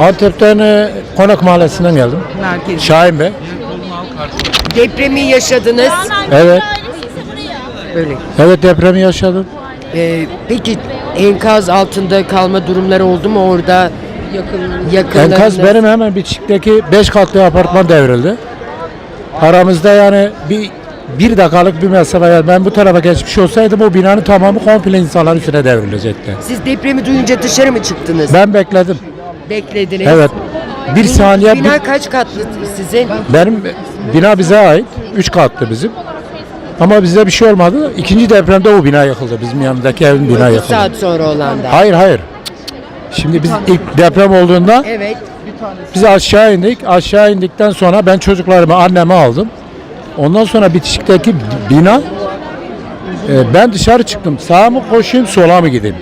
Antep'ten e, Konak Mahallesi'nden geldim. Merkez. Şahin Bey. Depremi yaşadınız. Evet. Böyle. Evet depremi yaşadım. Ee, peki enkaz altında kalma durumları oldu mu orada? Yakın. Yakınlarınız. Enkaz benim hemen bitişikteki 5 katlı apartman devrildi. Aramızda yani bir bir dakikalık bir mesafe. Yani ben bu tarafa geçmiş olsaydım o binanın tamamı komple insanların üstüne devrilecekti. Siz depremi duyunca dışarı mı çıktınız? Ben bekledim. Beklediniz. Evet. Bir Bin- saniye bir- Bina kaç katlı sizin? benim bina bize ait. 3 katlı bizim. Ama bize bir şey olmadı. İkinci depremde o bina yıkıldı. Bizim yanındaki evin bina İki yıkıldı. saat sonra olan da. Hayır hayır. Şimdi biz ilk deprem olduğunda Evet. biz aşağı indik. Aşağı indikten sonra ben çocuklarımı annemi aldım. Ondan sonra bitişikteki bina e, ben dışarı çıktım. Sağa mı koşayım sola mı gideyim?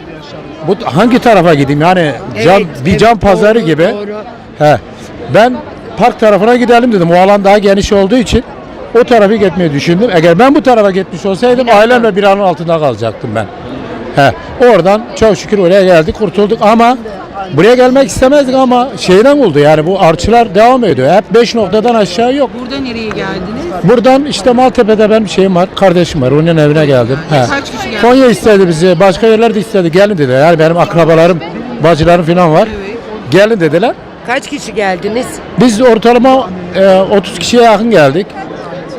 Bu hangi tarafa gideyim? Yani cam, Evet, bir evet, cam pazarı doğru, gibi. doğru. He. Ben park tarafına gidelim dedim. O alan daha geniş olduğu için o tarafı gitmeyi düşündüm. Eğer ben bu tarafa gitmiş olsaydım ailemle bir anın altında kalacaktım ben. He. Oradan çok şükür oraya geldik, kurtulduk ama buraya gelmek istemezdik ama şeyden oldu yani bu artçılar devam ediyor. Hep 5 noktadan aşağı yok. Burada nereye geldiniz? Buradan işte Maltepe'de benim şeyim var, kardeşim var. Onun evine geldim. He. Kaç kişi geldi? Konya istedi bizi, başka yerler de istedi. Gelin dedi. Yani benim akrabalarım, bacılarım falan var. Gelin dediler. Kaç kişi geldiniz? Biz ortalama e, 30 kişiye yakın geldik.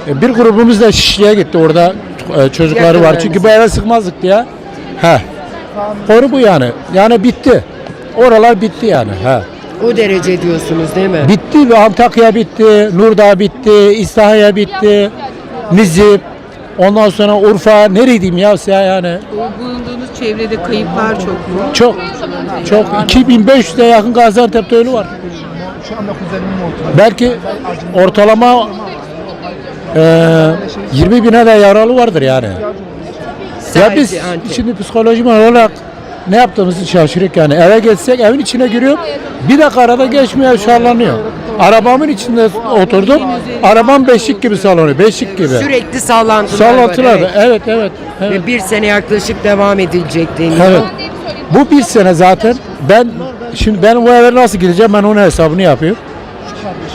E, bir grubumuz da Şişli'ye gitti. Orada e, çocukları var. Çünkü bu eve sıkmazdık diye. He. Konu bu yani. Yani bitti. Oralar bitti yani. He. O derece diyorsunuz değil mi? Bitti. ve Antakya bitti. Nurdağ bitti. İstahiye bitti. Nizip. Ondan sonra Urfa. Nereydim ya sen yani? O bulunduğunuz çevrede kayıplar çok mu? Çok. Çok. 2500'e yakın Gaziantep'te ölü var. Belki ortalama e, 20 bine de yaralı vardır yani. Ya Sadece biz Antep. şimdi psikolojik olarak ne yaptığımızı şaşırık yani. Eve geçsek evin içine giriyor. Bir dakika arada geçmiyor şarlanıyor. Arabamın içinde oturdum. Arabam beşik gibi sallanıyor. Beşik gibi. Sürekli sallantılar Sallantılar var. Evet. Evet evet. evet. Ve bir sene yaklaşık devam edilecek deniyor. Evet. Bu bir sene zaten ben şimdi benim bu eve nasıl gideceğim ben onun hesabını yapıyorum.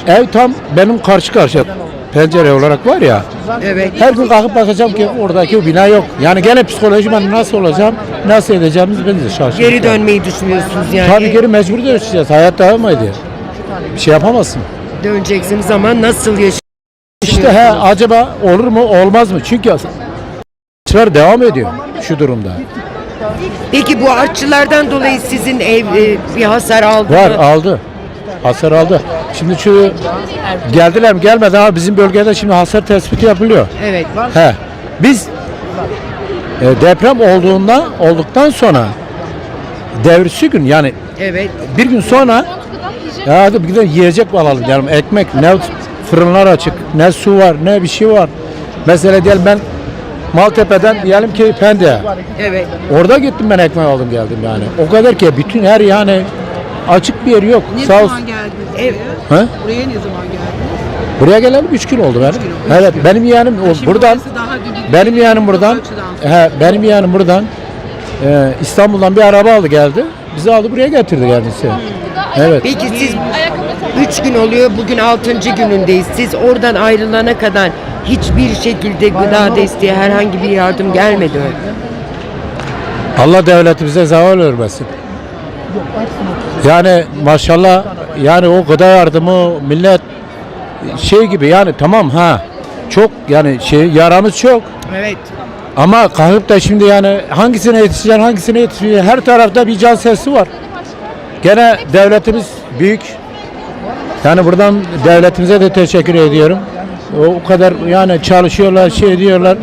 Ev tam benim karşı karşıya pencere olarak var ya. Evet. Her gün kalkıp bakacağım ki oradaki o bina yok. Yani gene psikolojim ben nasıl olacağım, nasıl edeceğimizi ben de şaşırıyorum. Geri dönmeyi düşünüyorsunuz yani. Tabii geri mecbur dönüşeceğiz. Hayat devam ediyor. Bir şey yapamazsın. Döneceksiniz ama nasıl yaşayacaksınız? İşte he acaba olur mu olmaz mı? Çünkü açılar devam ediyor şu durumda. Peki bu artçılardan dolayı sizin ev e, bir hasar aldı Var mı? aldı. Hasar aldı. Şimdi şu geldiler mi gelmedi ama bizim bölgede şimdi hasar tespiti yapılıyor. Evet. He. Biz e, deprem olduğunda olduktan sonra devrisi gün yani Evet. bir gün sonra ya hadi bir de yiyecek alalım diyelim. Ekmek ne fırınlar açık ne su var ne bir şey var. Mesela diyelim ben Maltepe'den diyelim ki Pendik'e Evet. Orada gittim ben ekmek aldım geldim yani. O kadar ki bütün her yani açık bir yer yok. Ne Sağ olsun. zaman geldiniz? Ev- buraya? He? Buraya ne zaman geldiniz? Buraya geleli 3 gün oldu benim. gün oldu, üç Evet benim yeğenim o- Şimdi buradan orası daha benim yeğenim buradan açıdan. he, benim yeğenim buradan e, İstanbul'dan bir araba aldı geldi. Bizi aldı buraya getirdi kendisi. Evet. Peki siz üç gün oluyor, bugün altıncı günündeyiz. Siz oradan ayrılana kadar hiçbir şekilde gıda desteği, herhangi bir yardım gelmedi mi? Allah devletimize zeval vermesin. Yani maşallah yani o gıda yardımı millet şey gibi yani tamam ha çok yani şey yaramız çok Evet. ama kalkıp da şimdi yani hangisine yetişeceksin hangisine yetişeceksin her tarafta bir can sesi var. Gene devletimiz büyük. Yani buradan devletimize de teşekkür ediyorum. O kadar yani çalışıyorlar, şey ediyorlar.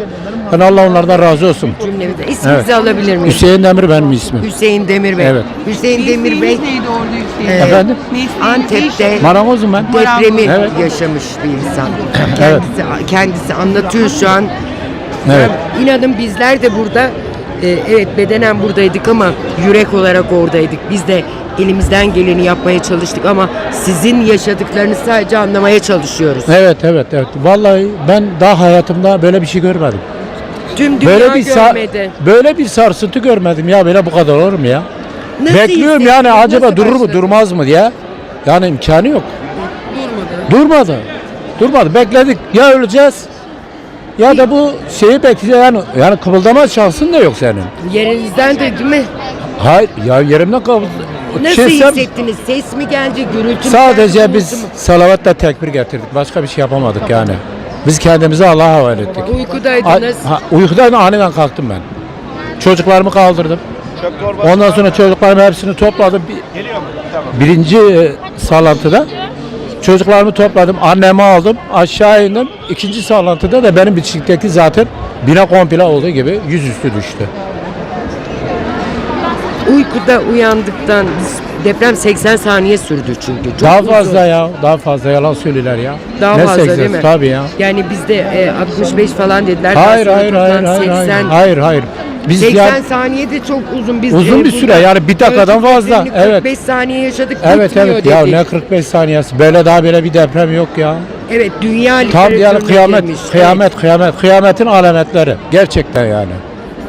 Yani Allah onlardan razı olsun. Cümlemizde. İsminizi alabilir miyim? Hüseyin Demir benim ismim. Hüseyin Demir Bey. Evet. Hüseyin Demir Bey neydi orada Hüseyin? Ee, Efendim? Mesleğiniz Antep'te ne? Marangozum ben. depremi Evet. yaşamış bir insan. Evet. Kendisi, kendisi anlatıyor şu an. Evet. Ya, inanın bizler de burada e, evet bedenen buradaydık ama yürek olarak oradaydık. Biz de elimizden geleni yapmaya çalıştık ama sizin yaşadıklarınızı sadece anlamaya çalışıyoruz. Evet evet evet. Vallahi ben daha hayatımda böyle bir şey görmedim. Tüm dünya Böyle bir görmedi. böyle bir sarsıntı görmedim ya böyle bu kadar olur mu ya? Nasıl Bekliyorum yani acaba Nasıl durur mu durmaz mı diye. Yani imkanı yok. Durmadı. Durmadı. Durmadı. Bekledik. Ya öleceğiz ya da bu şeyi bekleyeceğiz. Yani, yani kıpıldama şansın da yok senin. Yerinizden de değil mi? Hayır ya yerimden kıpıldım. Nasıl hissettiniz? Ses mi geldi? Gürültü mü Sadece geldi, biz mü? salavatla tekbir getirdik. Başka bir şey yapamadık yani. Biz kendimizi Allah'a havale ettik. Uykudaydınız. A- ha, uykudan aniden kalktım ben. Çocuklarımı kaldırdım. Ondan sonra çocuklarımı hepsini topladım. Bir- Birinci e, sallantıda çocuklarımı topladım. Annemi aldım. Aşağı indim. İkinci sallantıda da benim bisikleti zaten bina komple olduğu gibi yüzüstü düştü. Uykuda uyandıktan deprem 80 saniye sürdü çünkü. Çok daha uzun. fazla ya. Daha fazla yalan söylüyorlar ya. Daha ne fazla 80'si? değil mi? Tabii ya. Yani bizde e, 65 falan dediler. Hayır hayır hayır hayır hayır 80 hayır hayır. Biz 80 ya saniye de çok uzun. Biz Uzun e, bir süre, yani bir dakikadan fazla, belli evet. 45 saniye yaşadık. Evet evet ya dedik. ne 45 saniyesi böyle daha böyle bir deprem yok ya. Evet dünya Tam yani kıyamet girmiş. kıyamet kıyamet kıyametin alametleri gerçekten yani.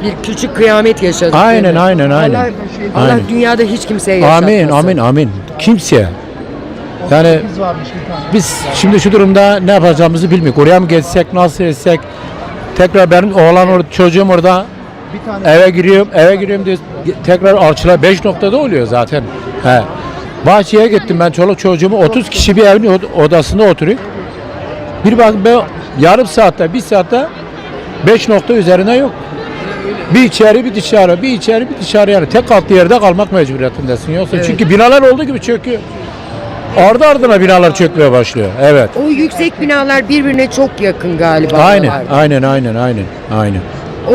Evet, bir küçük kıyamet yaşadık. Aynen, aynen, aynen. Allah, Allah Aynen. dünyada hiç kimseye yaşatmasın. Amin amin amin. Kimseye. Yani biz şimdi şu durumda ne yapacağımızı bilmiyoruz. Oraya mı geçsek, nasıl etsek? Tekrar benim oğlan orada, çocuğum orada eve giriyorum, eve giriyorum diye tekrar alçılar 5 noktada oluyor zaten. He. Bahçeye gittim ben çoluk çocuğumu 30 kişi bir evin od- odasında oturuyor. Bir bak ben yarım saatte, bir saatte 5 nokta üzerine yok. Bir içeri bir dışarı, bir içeri bir dışarı yani tek katlı yerde kalmak mecburiyetindesin yoksa Evet. çünkü binalar olduğu gibi çöküyor. Ardı ardına binalar çökmeye başlıyor. Evet. O yüksek binalar birbirine çok yakın galiba. Aynen, oralarda. aynen, aynen, aynen, aynen.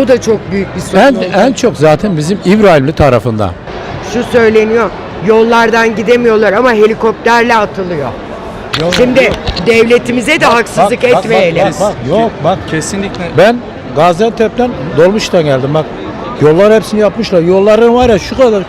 O da çok büyük bir sorun En oldu. en çok zaten bizim İbrahimli tarafında. Şu söyleniyor. Yollardan gidemiyorlar ama helikopterle atılıyor. Şimdi devletimize de haksızlık Bak, bak, etmeyelim. Bak, bak, yok bak. Kesinlikle. Ben Gaziantep'ten Dolmuş'tan geldim bak. Yollar hepsini yapmışlar. Yolların var ya şu kadar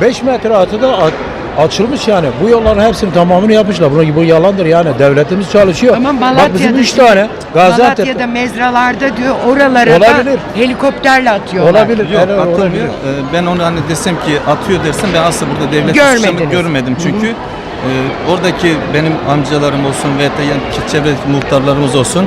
5 metre atıda a- açılmış yani. Bu yolların hepsini tamamını yapmışlar. Bu, bu yalandır yani. Devletimiz çalışıyor. Ama bak Malatya'da bizim 3 şimdi- tane Gaziantep. Malatya'da mezralarda diyor oralara Olabilir. da helikopterle atıyorlar. Olabilir. Yok atılmıyor. olabilir. Ee, Ben onu hani desem ki atıyor dersem ben aslında burada devlet Görmediniz. suçlamak görmedim. Çünkü e, oradaki benim amcalarım olsun veya da yani çevredeki muhtarlarımız olsun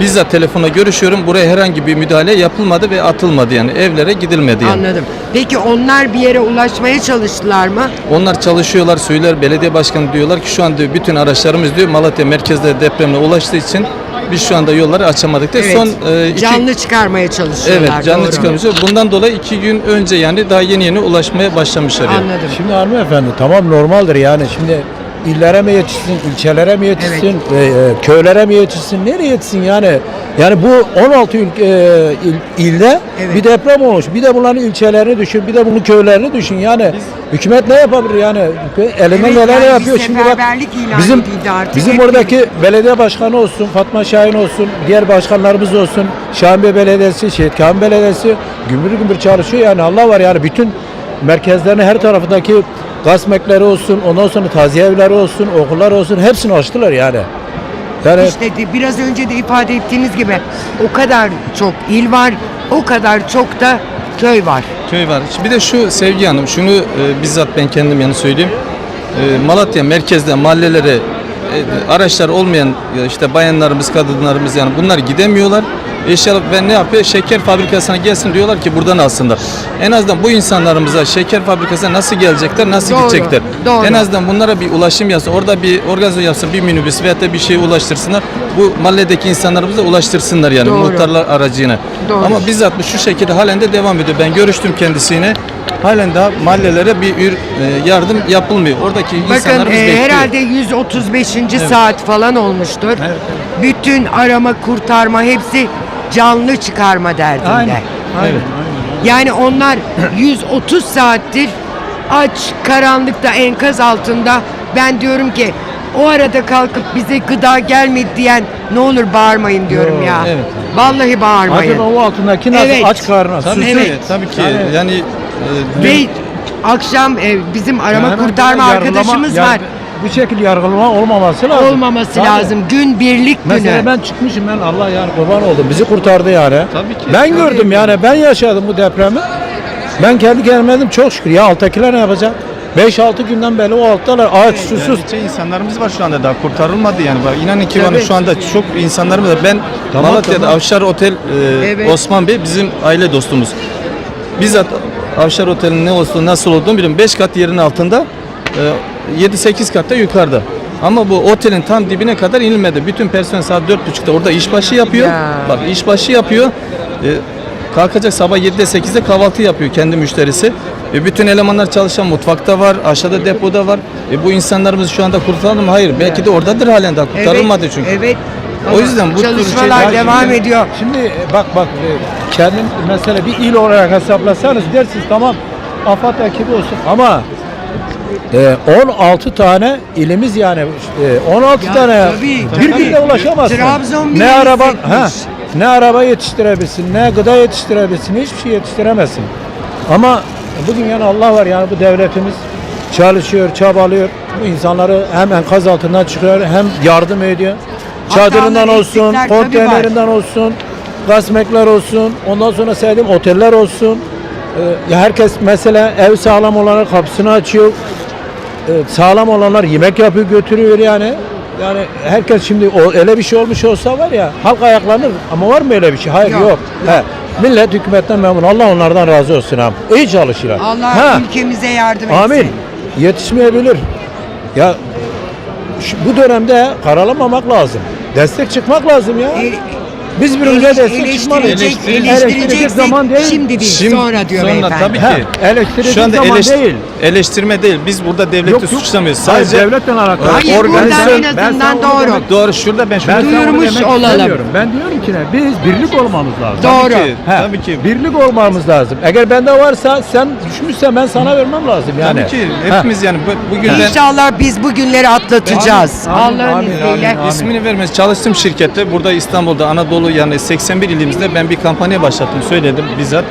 bizzat telefona görüşüyorum. Buraya herhangi bir müdahale yapılmadı ve atılmadı yani evlere gidilmedi yani. Anladım. Peki onlar bir yere ulaşmaya çalıştılar mı? Onlar çalışıyorlar, söyler. Belediye başkanı diyorlar ki şu an diyor bütün araçlarımız diyor Malatya merkezde depremle ulaştığı için biz şu anda yolları açamadık diye. Evet. Son e, iki, Canlı çıkarmaya çalışıyorlar. Evet canlı doğru. çıkarmışlar. Bundan dolayı iki gün önce yani daha yeni yeni ulaşmaya başlamışlar yani. Anladım. Şimdi hanımefendi tamam normaldir yani şimdi illere mi yetişsin, ilçelere mi yetişsin, e, e, köylere mi yetişsin, nereye yetişsin yani? Yani bu 16 ülke, e, il- ilde Evet. bir deprem olmuş. Bir de bunların ilçelerini düşün, bir de bunun köylerini düşün. Yani hükümet ne yapabilir yani? Elinden Evet, neler yani yapıyor şimdi bak. Bizim artık. bizim oradaki belediye başkanı olsun, Fatma Şahin olsun, diğer başkanlarımız olsun, Şahinbey Belediyesi, Şehit Kamil Belediyesi gümbür gümbür çalışıyor yani Allah var yani bütün merkezlerini her tarafındaki gasmekleri olsun, ondan sonra taziye evleri olsun, okullar olsun hepsini açtılar yani. Yani İşte de biraz önce de ifade ettiğiniz gibi o kadar çok il var, o kadar çok da köy var. Köy var. Bir de şu Sevgi Hanım, şunu e, bizzat ben kendim yani söyleyeyim. E, Malatya merkezde mahallelere e, araçlar olmayan ya işte bayanlarımız, kadınlarımız yani bunlar gidemiyorlar. Eşya ve ne yapıyor? Şeker fabrikasına gelsin diyorlar ki buradan alsınlar. En azından bu insanlarımıza şeker fabrikasına nasıl gelecekler, nasıl Doğru, gidecekler? doğru. En azından bunlara bir ulaşım yapsın. Orada bir organizasyon yapsın, bir minibüs veyahut da bir şey ulaştırsınlar. Bu mahalledeki insanlarımıza ulaştırsınlar yani Doğru. muhtarlar aracıyla. Doğru. Ama bizzat bu şu şekilde halen de devam ediyor. Ben görüştüm kendisine. Halen daha mahallelere bir ür, e, yardım yapılmıyor. Oradaki Bakın insanlarımız e, bekliyor. herhalde 135. saat falan olmuştur. Bütün arama kurtarma hepsi canlı çıkarma derdinde. Aynen. Evet. Yani onlar 130 saattir aç, karanlıkta, enkaz altında. Ben diyorum ki o arada kalkıp bize gıda gelmedi diyen ne olur bağırmayın diyorum Yo, ya. evet. Vallahi bağırmayın. acaba o altındaki nasıl Evet. aç karnına Tabii ki, Evet. tabii ki. Yani- Yani, e, Ve akşam e, bizim arama Yani kurtarma yargılama- arkadaşımız yar- var. Bu şekilde yargılama olmaması lazım. Olmaması Tabii. lazım. Gün birlik Mesela günü. ben çıkmışım ben Allah yani kurban oldum. Bizi kurtardı yani. Tabii ki. Ben Tabii. gördüm yani ben yaşadım bu depremi. Ben kendi kendime dedim çok şükür ya alttakiler ne yapacak? 5-6 günden beri o alttalar aç susuz. Yani şey insanlarımız var şu anda daha kurtarılmadı yani. Bak inanın ki bana şu anda çok insanlarımız var. Ben Tamam, Malatya'da tamam. Avşar Otel e, Evet. Osman Bey bizim aile dostumuz. Bizzat Avşar Otel'in ne olsun nasıl olduğunu biliyorum. 5 kat yerin altında, 7-8 katta yukarıda. Ama bu otelin tam dibine kadar inilmedi. Bütün personel saat 4.30'da orada işbaşı yapıyor. Ya. Bak işbaşı yapıyor. E, kalkacak sabah 7'de 8'de kahvaltı yapıyor kendi müşterisi. E, bütün elemanlar çalışan mutfakta var, aşağıda depoda var. E, bu insanlarımız şu anda kurtarıldı mı? Hayır. Belki de oradadır halen daha kurtarılmadı evet, çünkü. Evet. O yüzden bu tür çalışmalar şeyler- devam Şimdi- ediyor. Şimdi e, bak bak e, kendim mesela bir il olarak hesaplasanız dersiniz tamam AFAD ekibi olsun ama e, 16 tane ilimiz yani e, 16 Ya tane tabii, birbirine tabii. ulaşamazsın. Trabzon ne araba hissetmiş. ha, ne araba yetiştirebilsin, ne gıda yetiştirebilsin, hiçbir şey yetiştiremezsin. Ama bugün yani Allah var yani bu devletimiz çalışıyor, çabalıyor. Bu insanları hem enkaz altından çıkıyor hem yardım ediyor. Çadırından olsun, konteynerinden olsun, gazmekler olsun, ondan sonra sevdiğim oteller olsun. Ee, ya herkes mesela ev sağlam olanlar kapısını açıyor. Sağlam olanlar yemek yapıyor götürüyor yani. Yani herkes şimdi o öyle bir şey olmuş olsa var ya halk ayaklanır ama var mı öyle bir şey? Hayır Yok, yok. yok. He. Millet hükümetten memnun. Allah onlardan razı olsun abi. İyi çalışıyorlar. Allah Ha. ülkemize yardım etsin. Amin. Yetişmeyebilir. Ya şu- bu dönemde karalamamak lazım. Destek çıkmak lazım ya. E, Biz bir önce destek çıkmalıyız. eleştirecek, Eleştirecek zaman değil. Şimdi değil, Şimdi- sonra diyor sonra beyefendi. tabii Ha, ki. eleştirecek Şu anda zaman eleş- değil. eleştirme değil. Biz burada devleti Yok, yok. suçlamıyoruz. Hayır, Sadece devletle alakalı. Hayır, buradan en Ben azından doğru. demek- Doğru şurada ben şunu Ben Duyurmuş olalım. istemiyorum. Ben diyorum ki ne? Biz birlik olmamız lazım. Doğru. Tabii ki, tabii ki. Birlik olmamız lazım. Eğer bende varsa sen düşmüşsen ben sana vermem lazım yani. Tabii ki He. hepimiz yani bu- bugün ben İnşallah biz bu günleri atlatacağız. Allah'ın izniyle. ismini vermez çalıştığım şirkette burada İstanbul'da Anadolu yani 81 ilimizde ben bir kampanya başlattım söyledim bizzat.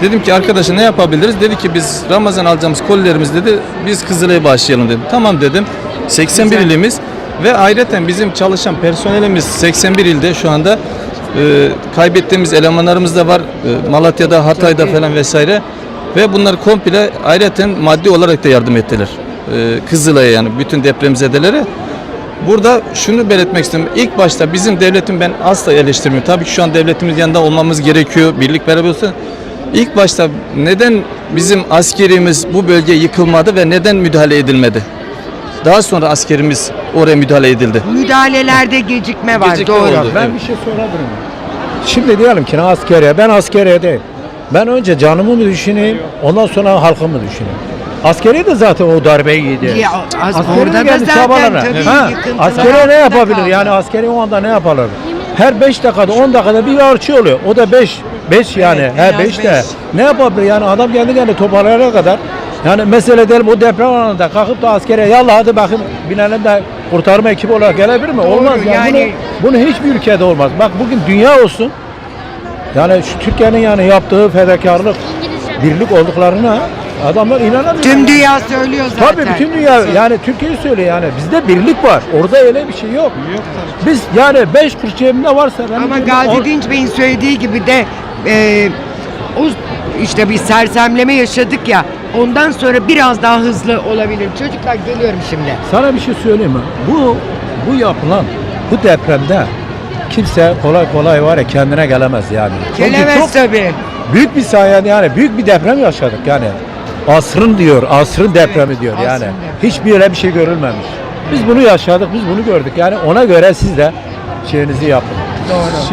Dedim ki arkadaşa ne yapabiliriz? Dedi ki biz Ramazan alacağımız kolilerimiz dedi biz Kızılay'a başlayalım dedim. Tamam dedim. 81 ilimiz ve ayrıca bizim çalışan personelimiz 81 ilde şu anda e, kaybettiğimiz elemanlarımız da var. E, Malatya'da, Hatay'da falan vesaire. Ve bunlar komple ayrıca maddi olarak da yardım ettiler. E, Kızılay'a yani bütün depremzedelere. Burada şunu belirtmek istiyorum. İlk başta bizim devletin ben asla eleştirmiyorum. Tabii ki şu an devletimiz yanında olmamız gerekiyor. Birlik beraber olsun. İlk başta neden bizim askerimiz bu bölgeye yıkılmadı ve neden müdahale edilmedi? Daha sonra askerimiz oraya müdahale edildi. Müdahalelerde gecikme var. Gecikme doğru. oldu. Ben bir şey sorabilirim. Şimdi diyelim ki ne askeriye, ben askeriye değil. Ben önce canımı mı düşüneyim, ondan sonra halkımı düşüneyim. Askeriye de zaten o darbeyi yedi. Ya, az- Askeriye orada geldi Ha, yıkıntılar askeriye ne yapabilir? kaldı. Yani askeri o anda ne yapılır? Her 5 dakikada 10 dakikada bir arçı oluyor. O da 5. 5 yani. Evet, Her az 5 de. Ne yapabilir? Yani adam kendi kendine toparlayana kadar yani mesele diyelim o deprem anında kalkıp da askere yallah hadi bakın binelim de kurtarma ekibi olarak gelebilir mi? Doğru, olmaz yani. yani- Bunu, bunu hiçbir ülkede olmaz. Bak bugün dünya olsun. Yani şu Türkiye'nin yani yaptığı fedakarlık, birlik olduklarına adamlar inanamıyor. Tüm dünya söylüyor zaten. Tabii bütün dünya yani Türkiye'yi söylüyor yani bizde birlik var. Orada öyle bir şey yok. Biz yani 5 kuruş cebimde varsa ben Ama Gazi Dinç Bey'in söylediği gibi de e, o işte bir sersemleme yaşadık ya ondan sonra biraz daha hızlı olabilir. Çocuklar geliyorum şimdi. Sana bir şey söyleyeyim mi? Bu bu yapılan bu depremde kimse kolay kolay var ya kendine gelemez yani. Çünkü Gelemez çok tabii. büyük bir sayede yani büyük bir deprem yaşadık yani. Asrın diyor, asrın depremi diyor asrın yani. depremi. Hiçbir öyle bir şey görülmemiş. Biz bunu yaşadık, biz bunu gördük. Yani ona göre siz de şeyinizi yapın. Doğru.